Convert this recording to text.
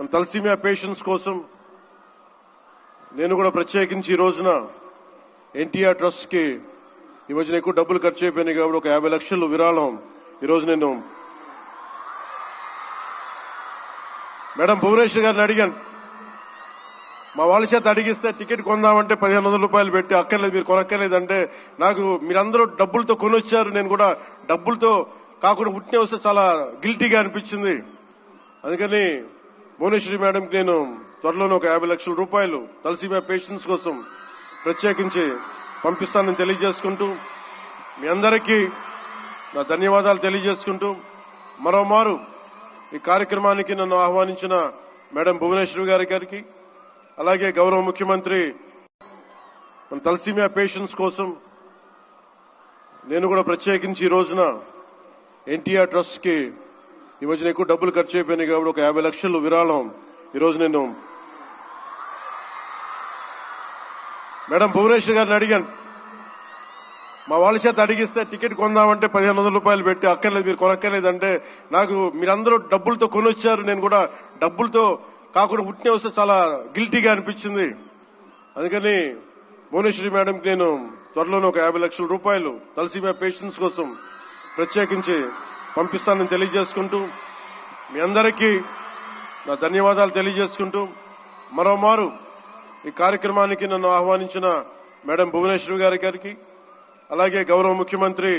మన thalassaemia patients కోసం నేను కూడా ప్రత్యేకించి ఈ రోజున ఎన్టీఆర్ ట్రస్ట్కి ఈ మధ్యన ఎక్కువ డబ్బులు ఖర్చు అయిపోయినాయి కాబట్టి ఒక యాభై లక్షలు విరాళం ఈరోజు నేను మేడం భువనేశ్వర్ గారిని అడిగాను. మా వాళ్ళ చేత అడిగిస్తే టికెట్ కొందామంటే పదిహేను వందల రూపాయలు పెట్టి అక్కర్లేదు మీరు కొనక్కర్లేదు అంటే నాకు మీరందరూ డబ్బులతో కొనొచ్చారు. నేను కూడా డబ్బులతో కాకుండా పుట్టిన వస్తే చాలా గిల్టీగా అనిపించింది. అందుకని భువనేశ్వరి మేడంకి నేను త్వరలోనే ఒక యాభై లక్షల రూపాయలు తలసీమియా పేషెంట్స్ కోసం ప్రత్యేకించి పంపిస్తానని తెలియజేసుకుంటూ మీ అందరికీ నా ధన్యవాదాలు తెలియజేసుకుంటూ మరోమారు ఈ కార్యక్రమానికి నన్ను ఆహ్వానించిన మేడం భువనేశ్వరి గారి గారికి అలాగే గౌరవ ముఖ్యమంత్రి మన తలసీమియా పేషెంట్స్ కోసం నేను కూడా ప్రత్యేకించి ఈ రోజున ఎన్టీఆర్ ట్రస్ట్కి ఈ మధ్యన ఎక్కువ డబ్బులు ఖర్చు అయిపోయినాయి కాబట్టి ఒక యాభై లక్షలు విరాళం. ఈరోజు నేను మేడం భువనేశ్వర్ గారిని అడిగాను. మా వాళ్ళ చేత అడిగిస్తే టికెట్ కొందామంటే పదిహేను వందల రూపాయలు పెట్టి అక్కర్లేదు మీరు కొనక్కర్లేదు అంటే నాకు మీరందరూ డబ్బులతో కొనొచ్చారు. నేను కూడా డబ్బులతో కాకుండా పుట్టిన వస్తే చాలా గిల్టీగా అనిపించింది. అందుకని భువనేశ్వరి మేడంకి నేను త్వరలోనే ఒక యాభై లక్షల రూపాయలు తలసీమియా పేషెంట్స్ కోసం ప్రత్యేకించి పంపిస్తానని తెలియజేసుకుంటూ మీ అందరికీ నా ధన్యవాదాలు తెలియజేసుకుంటూ మరోమారు ఈ కార్యక్రమానికి నన్ను ఆహ్వానించిన మేడం భువనేశ్వరి గారి గారికి అలాగే గౌరవ ముఖ్యమంత్రి